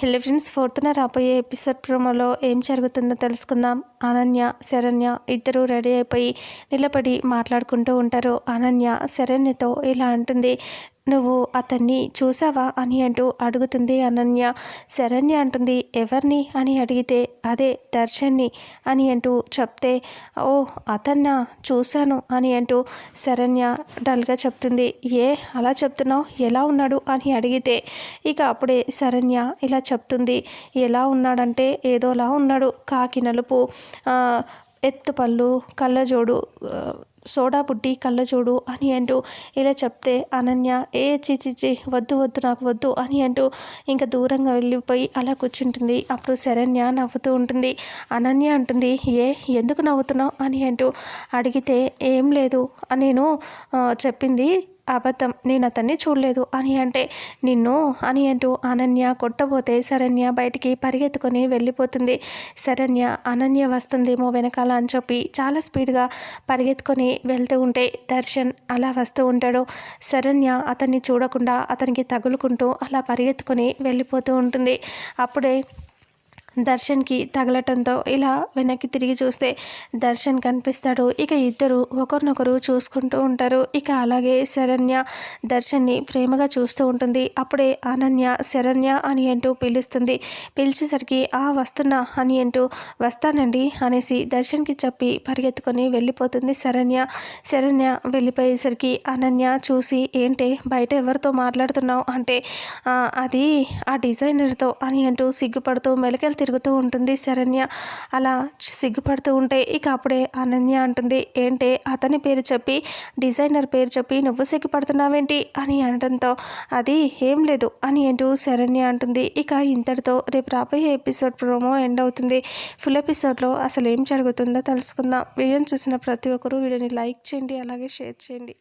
Hello friends ఫోర్త్న రాబోయే episode ప్రోమోలో ఏం జరుగుతుందో తెలుసుకుందాం. అనన్య శరణ్య ఇద్దరూ రెడీ అయిపోయి నిలబడి మాట్లాడుకుంటూ ఉంటారు. అనన్య శరణ్యతో ఇలా అంటుంది నువ్వు అతన్ని చూసావా అని అంటూ అడుగుతుంది అనన్య. శరణ్య అంటుంది ఎవరిని? అని అడిగితే అదే దర్శన్ని అని అంటూ చెప్తే ఓ అతన్న చూశాను అని అంటూ శరణ్య డల్గా చెప్తుంది. ఏ అలా చెప్తున్నావు? ఎలా ఉన్నాడు? అని అడిగితే ఇక అప్పుడే శరణ్య ఇలా చెప్తుంది. ఎలా ఉన్నాడంటే ఏదోలా ఉన్నాడు. కాకి నలుపు ఎత్తుపళ్ళు కళ్ళజోడు సోడా బుడ్డి కళ్ళజోడు అని అంటూ ఇలా చెప్తే అనన్య ఏ చిచిచి వద్దు వద్దు నాకు వద్దు అని అంటూ ఇంకా దూరంగా వెళ్ళిపోయి అలా కూర్చుంటుంది. అప్పుడు శరణ్య నవ్వుతూ ఉంటుంది. అనన్య అంటుంది. ఏ ఎందుకు నవ్వుతున్నావు? అని అంటూ అడిగితే ఏం లేదు. నేను చెప్పింది అబద్ధం నేను అతన్ని చూడలేదు. అని అంటే నిన్ను అని అంటూ అనన్య కొట్టబోతే శరణ్య బయటికి పరిగెత్తుకొని వెళ్ళిపోతుంది. శరణ్య అనన్య వస్తుందేమో వెనకాల అని చెప్పి చాలా స్పీడ్గా పరిగెత్తుకొని వెళ్తూ ఉంటే దర్శన్ అలా వస్తూ ఉంటాడు. శరణ్య అతన్ని చూడకుండా అతనికి తగులుకుంటూ అలా పరిగెత్తుకొని వెళ్ళిపోతూ ఉంటుంది. అప్పుడే దర్శన్కి తగలటంతో ఇలా వెనక్కి తిరిగి చూస్తే దర్శన్ కనిపిస్తాడు. ఇక ఇద్దరు ఒకరినొకరు చూసుకుంటూ ఉంటారు. ఇక అలాగే శరణ్య దర్శన్ని ప్రేమగా చూస్తూ ఉంటుంది. అప్పుడే అనన్య శరణ్య అని అంటూ పిలుస్తుంది. పిలిచేసరికి ఆ వస్తున్నా అని అంటూ వస్తానండి అనేసి దర్శన్కి చెప్పి పరిగెత్తుకొని వెళ్ళిపోతుంది శరణ్య. శరణ్య వెళ్ళిపోయేసరికి అనన్య చూసి ఏంటి బయట ఎవరితో మాట్లాడుతున్నావు? అంటే అది ఆ డిజైనర్తో అని అంటూ సిగ్గుపడుతూ మెలకెలు తిరుగుతూ ఉంటుంది శరణ్య. అలా సిగ్గుపడుతూ ఉంటే ఇక అప్పుడే అనన్య అంటుంది ఏంటే అతని పేరు చెప్పి డిజైనర్ పేరు చెప్పి నువ్వు సిగ్గుపడుతున్నావేంటి? అని అనడంతో అది ఏం లేదు అని అంటూ శరణ్య అంటుంది. ఇక ఇంతటితో రేపు రాబోయే ఎపిసోడ్ ప్రోమో ఎండ్ అవుతుంది. ఫుల్ ఎపిసోడ్లో అసలు ఏం జరుగుతుందో తెలుసుకుందాం. వీడియోని చూసిన ప్రతి ఒక్కరూ వీడియోని లైక్ చేయండి అలాగే షేర్ చేయండి.